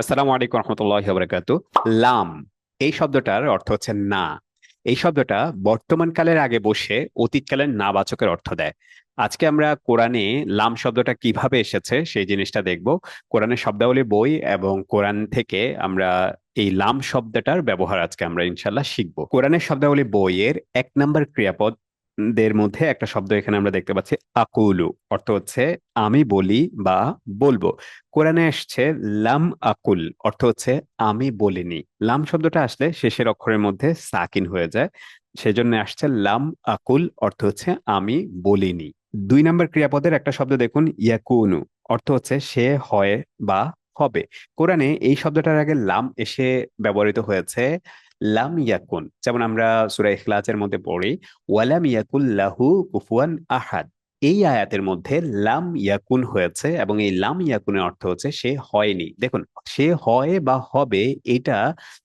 আসসালামু আলাইকুম রহমতুল্লাহ বরকাতু লাম, এই শব্দটার অর্থ হচ্ছে না। এই শব্দটা বর্তমান কালের আগে বসে অতীতকালের না বাচকের অর্থ দেয়। আজকে আমরা কোরআনে লাম শব্দটা কীভাবে এসেছে সেই জিনিসটা দেখব। কোরআনের শব্দাবলী বই এবং কোরআন থেকে আমরা এই লাম শব্দটার ব্যবহার আজকে আমরা ইনশাল্লাহ শিখব। কোরআনের শব্দাবলী বইয়ের এক নম্বর ক্রিয়াপদ দের মধ্যে একটা শব্দ এখানে আমরা দেখতে পাচ্ছি, আকুলু। অর্থ হচ্ছে, আমি বলি বা বলব। কোরআনে আসছে, লাম আকুল। অর্থ হচ্ছে, আমি বলিনি। লাম শব্দটা আসলে শেষের অক্ষরের মধ্যে সাকিন হয়ে যায়। সেজন্য আসছে, লাম আকুল। অর্থ হচ্ছে, আমি বলিনি। দুই নম্বর ক্রিয়াপদের একটা শব্দ দেখুন, ইয়াকুনু। অর্থ হচ্ছে, সে হয় বা হবে। কোরআনে এই শব্দটার আগে লাম এসে ব্যবহৃত হয়েছে লাম ইয়াকুন, যেমন আমরা সূরা ইখলাসের মধ্যে পড়ি, ওয়ালাম ইয়াকুল লাহু কুফুয়ান আহাদ। এই আয়াতের মধ্যে লাম ইয়াকুন হয়েছে এবং এই লাম ইয়াকুনের অর্থ হচ্ছে সে হয়নি। দেখুন, সে হয় বা হবে এটা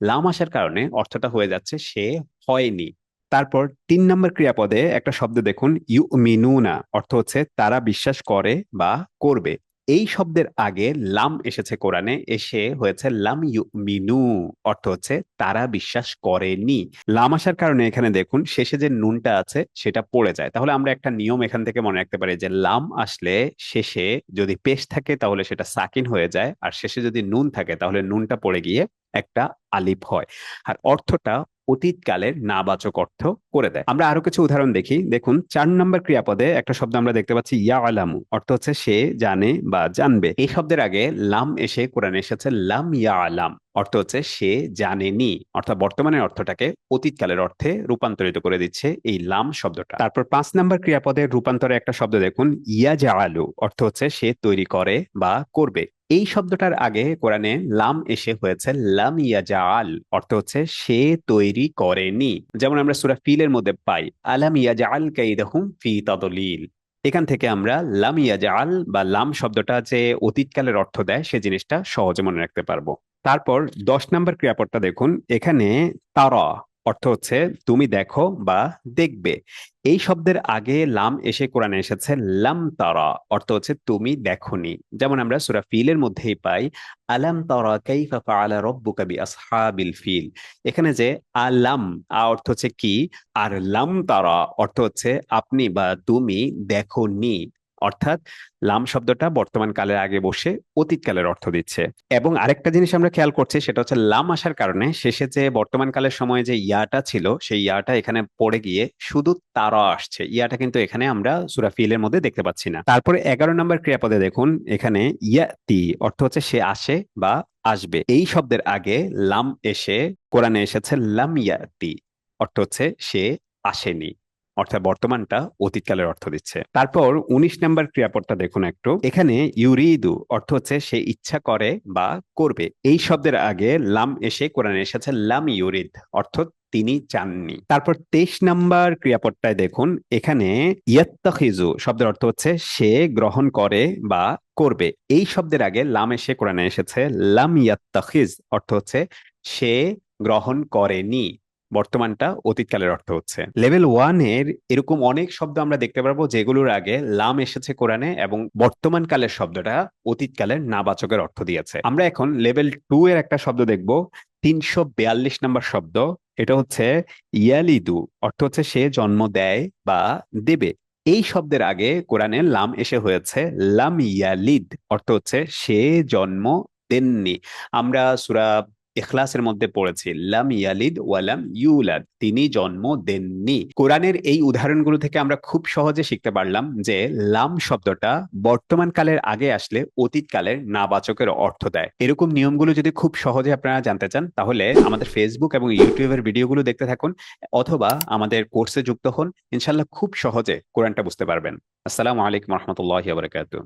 লাম আসার কারণে অর্থটা হয়ে যাচ্ছে সে হয়নি। তারপর তিন নম্বর ক্রিয়াপদে একটা শব্দ দেখুন ইউ মিনুনা অর্থ হচ্ছে তারা বিশ্বাস করে বা করবে। এই শব্দের আগে লাম এসেছে কোরআনে, এসে হয়েছে লাম মিনু অর্থ হচ্ছে তারা বিশ্বাস করেনি। লাম আসার কারণে এখানে দেখুন, শেষে যে নুনটা আছে সেটা পড়ে যায়। তাহলে আমরা একটা নিয়ম এখান থেকে মনে রাখতে পারি যে লাম আসলে শেষে যদি পেশ থাকে তাহলে সেটা সাকিন হয়ে যায়, আর শেষে যদি নুন থাকে তাহলে নুনটা পড়ে গিয়ে একটা আলিফ হয়। আর অর্থটা অতীতকালের নাবাচক অর্থ করে দেয়। আমরা আরও কিছু উদাহরণ দেখি। দেখুন, চার নম্বর ক্রিয়াপদে একটা শব্দ আমরা দেখতে পাচ্ছি ইয়া আলামু অর্থ হচ্ছে সে, জানে বা জানবে। এই শব্দের আগে লাম এসে কোরআনে এসেছে, লাম ইয়া আলাম অর্থ হচ্ছে সে জানেনি। অর্থাৎ বর্তমানের অর্থটাকে অতীতকালের অর্থে রূপান্তরিত করে দিচ্ছে এই লাম শব্দটা। তারপর পাঁচ নম্বর ক্রিয়াপদের রূপান্তরে একটা শব্দ দেখুন ইয়া জা আলু অর্থ হচ্ছে সে তৈরি করে বা করবে। এই শব্দটার আগে কোরআনে লাম এসে হয়েছে, লাম ইয়াজাল অর্থ হচ্ছে সে তৈরি করেনি। যেমন আমরা সুরা ফিলের মধ্যে পাই, আলাম ইয়াজাল কাইদাহুম ফি তাদলিল? এখান থেকে আমরা লাম ইয়াজাল বা লাম শব্দটা যে অতীতকালের অর্থ দেয়, সে জিনিসটা সহজে মনে রাখতে পারব। তারপর দশ নম্বর ক্রিয়াপদটা দেখুন, এখানে তারা অর্থ হচ্ছে তুমি দেখো বা দেখবে। এই শব্দের আগে লাম এসে কোরআনে এসেছে লাম তারা, অর্থ হচ্ছে তুমি দেখনি। যেমন আমরা সুরা ফিলের মধ্যেই পাই, আলাম তারা কাইফা ফাআলা রাব্বুকা বিআসহাবিল ফিল? এখানে যে আলাম, আ অর্থ হচ্ছে কি? আর লাম তারা, অর্থ হচ্ছে আপনি বা তুমি দেখনি। অর্থাৎ লাম শব্দটা বর্তমান কালের আগে বসে অতীতকালের অর্থ দিচ্ছে। এবং আরেকটা জিনিস আমরা খেয়াল করছি, সেটা হচ্ছে লাম আসার কারণে শেষে যে বর্তমান কালের সময়ে যে ইয়াটা ছিল, সেই ইয়াটা এখানে পড়ে গিয়ে শুধু তারা আসছে। ইয়াটা কিন্তু এখানে আমরা সুরা ফিলের মধ্যে দেখতে পাচ্ছি না। তারপরে এগারো নম্বর ক্রিয়াপদে দেখুন, এখানে ইয়াতি অর্থ হচ্ছে সে আসে বা আসবে। এই শব্দের আগে লাম এসে, কোরআনে এসেছে লাম ইয়াতি, অর্থ হচ্ছে সে আসেনি। অর্থাৎ বর্তমানটা অতীতকালের অর্থ দিচ্ছে। তারপর উনিশ নাম্বার ক্রিয়াপদটা দেখুন একটু। এখানে ইউরিদু অর্থ হচ্ছে সে ইচ্ছা করে বা করবে। এই শব্দের আগে লাম এসে কোরআনে এসেছে লাম ইউরিদ, অর্থ তিনি চাননি। তারপর তেইশ নাম্বার ক্রিয়াপদটায় দেখুন, এখানে ইয়াত্তাখিজু শব্দের অর্থ হচ্ছে সে গ্রহণ করে বা করবে। এই শব্দের আগে লাম এসে কোরআনে এসেছে লাম ইয়াত্তাখিজ অর্থ হচ্ছে সে গ্রহণ করেনি। বর্তমানটা অতীতকালের অর্থ হচ্ছে। লেভেল ওয়ানের এরকম অনেক শব্দ আমরা দেখতে পারব যেগুলোর আগে লাম এসেছে কোরআনে এবং বর্তমান কালের শব্দটা অতীতকালের নাবাচকের অর্থ দিয়েছে। আমরা এখন লেভেল টু এর একটা শব্দ দেখব, তিনশো বিয়াল্লিশ নম্বর শব্দ। এটা হচ্ছে ইয়ালিদু, অর্থ হচ্ছে সে জন্ম দেয় বা দেবে। এই শব্দের আগে কোরআনে লাম এসে হয়েছে, লাম ইয়ালিদ, অর্থ হচ্ছে সে জন্ম দেননি। আমরা সুরা ইখলাসের মধ্যে পড়েছি, লাম ইয়ালিদ ওয়ালাম ইউলাদ, তিনি জন্ম দেননি। কোরআনের এই উদাহরণগুলো থেকে আমরা খুব সহজে শিখতে পারলাম যে লাম শব্দটা বর্তমান কালের আগে আসলে অতীত কালের নাবাচকের অর্থ দেয়। এরকম নিয়মগুলো যদি খুব সহজে আপনারা জানতে চান, তাহলে আমাদের ফেসবুক এবং ইউটিউবের ভিডিওগুলো দেখতে থাকুন, অথবা আমাদের কোর্সে যুক্ত হন ইনশাল্লাহ খুব সহজে কোরআনটা বুঝতে পারবেন। আসসালামু আলাইকুম রহমতুল্লাহ বারকাতুহ।